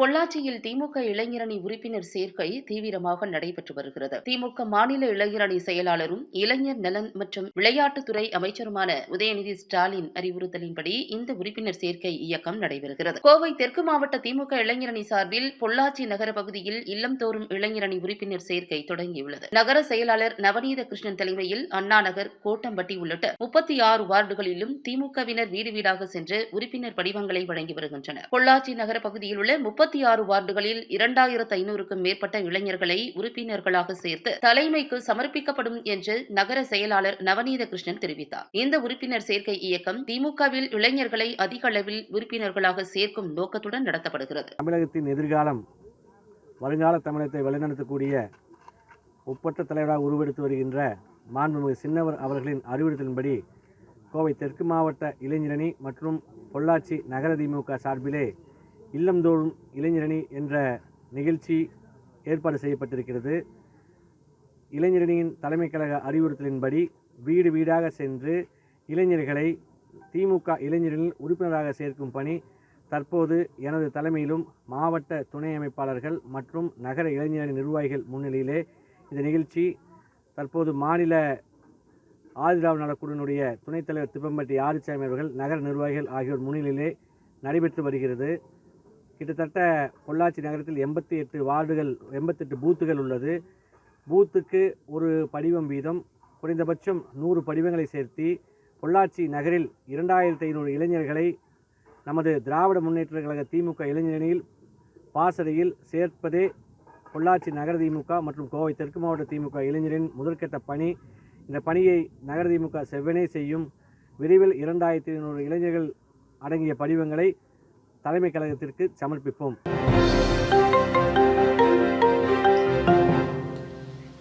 பொள்ளாச்சியில் திமுக இளைஞரணி உறுப்பினர் சேர்க்கை தீவிரமாக நடைபெற்று வருகிறது. திமுக மாநில இளைஞரணி செயலாளரும் இளைஞர் நலன் மற்றும் விளையாட்டுத்துறை அமைச்சருமான உதயநிதி ஸ்டாலின் அறிவுறுத்தலின்படி இந்த உறுப்பினர் சேர்க்கை இயக்கம் நடைபெறுகிறது. கோவை தெற்கு மாவட்ட திமுக இளைஞரணி சார்பில் பொள்ளாச்சி நகர பகுதியில் இல்லம்தோறும் இளைஞரணி உறுப்பினர் சேர்க்கை தொடங்கியுள்ளது. நகர செயலாளர் நவநீத கிருஷ்ணன் தலைமையில் அண்ணா நகர் கோட்டம்பட்டி உள்ளிட்ட முப்பத்தி ஆறு வார்டுகளிலும் திமுகவினர் வீடு வீடாக சென்று உறுப்பினர் படிவங்களை வழங்கி வருகின்றனர். பொள்ளாச்சி நகர பகுதியில் உள்ள முப்பத்தி ஆறு வார்டுகளில் இரண்டாயிரத்து ஐநூறுக்கும் மேற்பட்ட இளைஞர்களை உறுப்பினர்களாக சேர்த்து தலைமைக்கு சமர்ப்பிக்கப்படும் என்று நகர செயலாளர் நவநீத கிருஷ்ணன் தெரிவித்தார். இந்த உறுப்பினர் சேர்க்கை இயக்கம் திமுகவில் இளைஞர்களை அதிக அளவில் உறுப்பினர்களாக சேர்க்கும் நோக்கத்துடன் நடத்தப்படுகிறது. தமிழகத்தின் எதிர்காலம் வருங்கால தமிழகத்தை வழிநடத்தக்கூடிய ஒப்பற்ற தலைவராக உருவெடுத்து வருகின்ற மாண்புமிகு சின்னவர் அவர்களின் அறிவுறுத்தலின்படி கோவை தெற்கு மாவட்ட இளைஞரணி மற்றும் பொள்ளாச்சி நகர திமுக சார்பிலே இல்லந்தோறும் இளைஞரணி என்ற நிகழ்ச்சி ஏற்பாடு செய்யப்பட்டிருக்கிறது. இளைஞரணியின் தலைமை கழக அறிவுறுத்தலின்படி வீடு வீடாக சென்று இளைஞர்களை திமுக இளைஞர்களில் உறுப்பினராக சேர்க்கும் பணி தற்போது எனது தலைமையிலும் மாவட்ட துணை அமைப்பாளர்கள் மற்றும் நகர இளைஞரணி நிர்வாகிகள் முன்னிலையிலே இந்த நிகழ்ச்சி தற்போது மாநில ஆதிராவ் நலக்குழுவினுடைய துணைத் தலைவர் திப்பம்பட்டி ஆதிச்சாமி அவர்கள் நகர நிர்வாகிகள் ஆகியோர் முன்னிலையிலே நடைபெற்று வருகிறது. கிட்டத்தட்ட பொள்ளாச்சி நகரத்தில் எண்பத்தி எட்டு வார்டுகள் எண்பத்தெட்டு பூத்துகள் உள்ளது. பூத்துக்கு ஒரு படிவம் வீதம் குறைந்தபட்சம் நூறு படிவங்களை சேர்த்தி பொள்ளாச்சி நகரில் இரண்டாயிரத்தி ஐநூறு இளைஞர்களை நமது திராவிட முன்னேற்ற கழக திமுக இளைஞரணியில் பாசறையில் சேர்ப்பதே பொள்ளாச்சி நகர திமுக மற்றும் கோவை தெற்கு மாவட்ட திமுக இளைஞரின் முதற்கட்ட பணி. இந்த பணியை நகர திமுக செவ்வனே செய்யும். விரைவில் இரண்டாயிரத்தி ஐநூறு இளைஞர்கள் அடங்கிய படிவங்களை தலைமை கழகத்திற்கு சமர்ப்பிப்போம்.